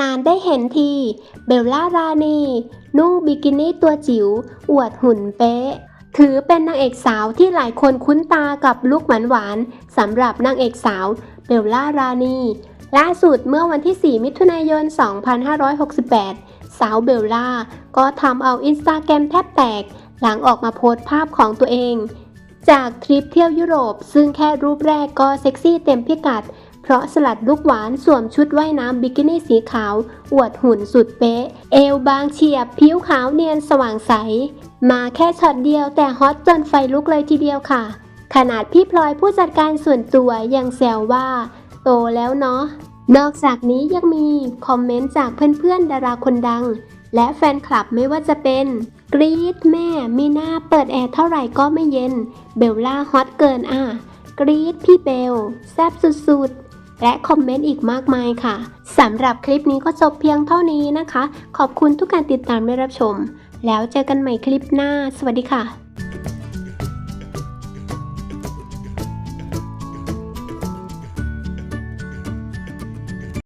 นานได้เห็นที เบลล่ารานีนุ่งบิกินี่ตัวจิ๋ว อวดหุ่นเป๊ะ ถือเป็นนางเอกสาวที่หลายคนคุ้นตากับลุคหวานๆสำหรับนางเอกสาวเบลล่ารานีล่าสุดเมื่อวันที่ 4 มิถุนายน 2568 สาวเบลล่า ก็ทำเอาอินสตาแกรมแทบแตก หลังออกมาโพสต์ภาพของตัวเอง จากทริปเที่ยวยุโรป ซึ่งแค่รูปแรกก็เซ็กซี่เต็มพิกัด ราะสลัดลูกหวานสวมชุดว่ายน้ำบิกินี่สีขาว อวดหุ่นสุดเป๊ะ เอวบางเฉียบ ผิวขาวเนียนสว่างใส มาแค่ช็อตเดียวแต่ฮอตจนไฟลุกเลยทีเดียวค่ะ ขนาดพี่พลอยผู้จัดการส่วนตัวยังแซวว่า โตแล้วเนาะ นอกจากนี้ยังมีคอมเมนต์จากเพื่อนๆดาราคนดัง และแฟนคลับไม่ว่าจะเป็นกรี๊ดแม่มีหน้าเปิดแอร์เท่าไหร่ก็ไม่เย็น เบลล่าฮอตเกินอะกรี๊ดพี่เบล แซบสุดๆ และคอมเมนต์อีกมากมายค่ะสำหรับคลิปนี้ก็จบเพียงเท่านี้นะคะ ขอบคุณทุกการติดตามและรับชม แล้วเจอกันใหม่คลิปหน้า สวัสดีค่ะ